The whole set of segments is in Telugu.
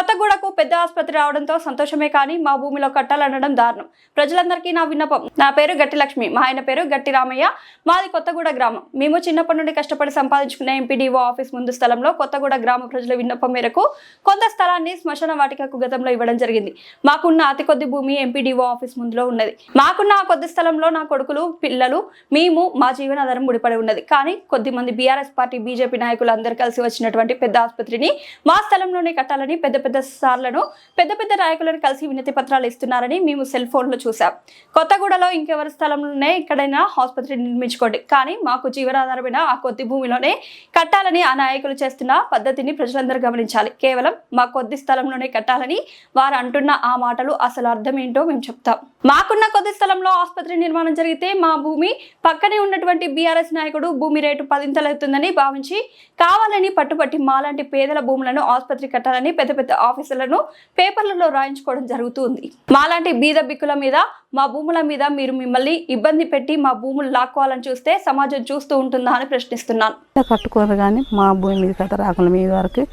కొత్తగూడకు పెద్ద ఆసుపత్రి రావడంతో సంతోషమే కానీ మా భూమిలో కట్టాలనడం దారుణం. ప్రజలందరికీ నా విన్నపం. నా పేరు గట్టి లక్ష్మి. మా ఆయన పేరు గట్టి రామయ్య. మాది కొత్తగూడ గ్రామం. మేము చిన్నప్పటి నుండి కష్టపడి సంపాదించుకున్న ఎంపీడీఓ ఆఫీస్ ముందు స్థలంలో కొత్తగూడ గ్రామ ప్రజల విన్నపం మేరకు కొంత స్థలాన్ని శ్మశాన వాటికకు గతంలో ఇవ్వడం జరిగింది. మాకున్న అతి కొద్ది భూమి ఎంపీడీఓ ఆఫీస్ ముందులో ఉన్నది. మాకున్న ఆ కొద్ది స్థలంలో నా కొడుకులు పిల్లలు మేము మా జీవనాధారం ముడిపడి ఉన్నది. కానీ కొద్దిమంది బీఆర్ఎస్ పార్టీ బీజేపీ నాయకులు అందరూ కలిసి వచ్చినటువంటి పెద్ద ఆసుపత్రిని మా స్థలంలోనే కట్టాలని పెద్ద పెద్ద పెద్ద సార్లను పెద్ద పెద్ద నాయకులను కలిసి వినతి పత్రాలు ఇస్తున్నారని మేము సెల్ ఫోన్లో చూసాం కొత్తగూడలో ఇంకెవరి స్థలంలోనే ఎక్కడైనా ఆసుపత్రి నిర్మించుకోండి. కానీ మాకు జీవనాధారమైన ఆ కొద్ది భూమిలోనే కట్టాలని ఆ నాయకులు చేస్తున్న పద్ధతిని ప్రజలందరూ గమనించాలి. కేవలం మా కొద్ది స్థలంలోనే కట్టాలని వారు అంటున్న ఆ మాటలు అసలు అర్థం ఏంటో మేము చెప్తాం. మాకున్న కొద్ది స్థలంలో ఆసుపత్రి నిర్మాణం జరిగితే మా భూమి పక్కనే ఉన్నటువంటి బీఆర్ఎస్ నాయకుడు భూమి రేటు పదింతలవుతుందని భావించి కావాలని పట్టుబట్టి మాలాంటి పేదల భూములను ఆసుపత్రి కట్టాలని పెద్ద పెద్ద ఆఫీసులను పేపర్లలో రాయించుకోవడం జరుగుతుంది. మాలాంటి బీద బిక్కుల మీద మా భూముల మీద మీరు మిమ్మల్ని ఇబ్బంది పెట్టి మా భూములు లాక్కోవాలని చూస్తే సమాజం చూస్తూ ఉంటుందా అని ప్రశ్నిస్తున్నాను. కట్టుకోరు కానీ మా భూమి మీద కథ రాకుండా మీద వరకు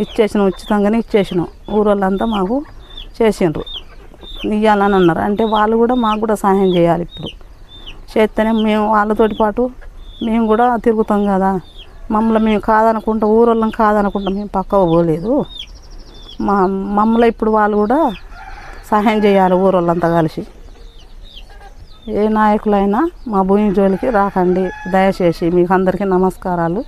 ఇచ్చేసినాం ఉచితంగానే ఇచ్చేసినాం. ఊరోళ్ళంతా మాకు చేసిండ్రు. ఇవ్వాలని అన్నారు. అంటే వాళ్ళు కూడా మాకు కూడా సహాయం చేయాలి ఇప్పుడు. చేస్తేనే మేము వాళ్ళతోటి పాటు మేము కూడా తిరుగుతాం కదా. మమ్మల్ని మేము కాదనుకుంటా ఊరోళ్ళం కాదనుకుంటా మేము పక్కకు పోలేదు. మా మమ్మల్ని ఇప్పుడు వాళ్ళు కూడా సహాయం చేయాలి ఊరోళ్ళంతా కలిసి. ఏ నాయకులైనా మా భూమి జోలికి రాకండి. దయచేసి మీకు అందరికీ నమస్కారాలు.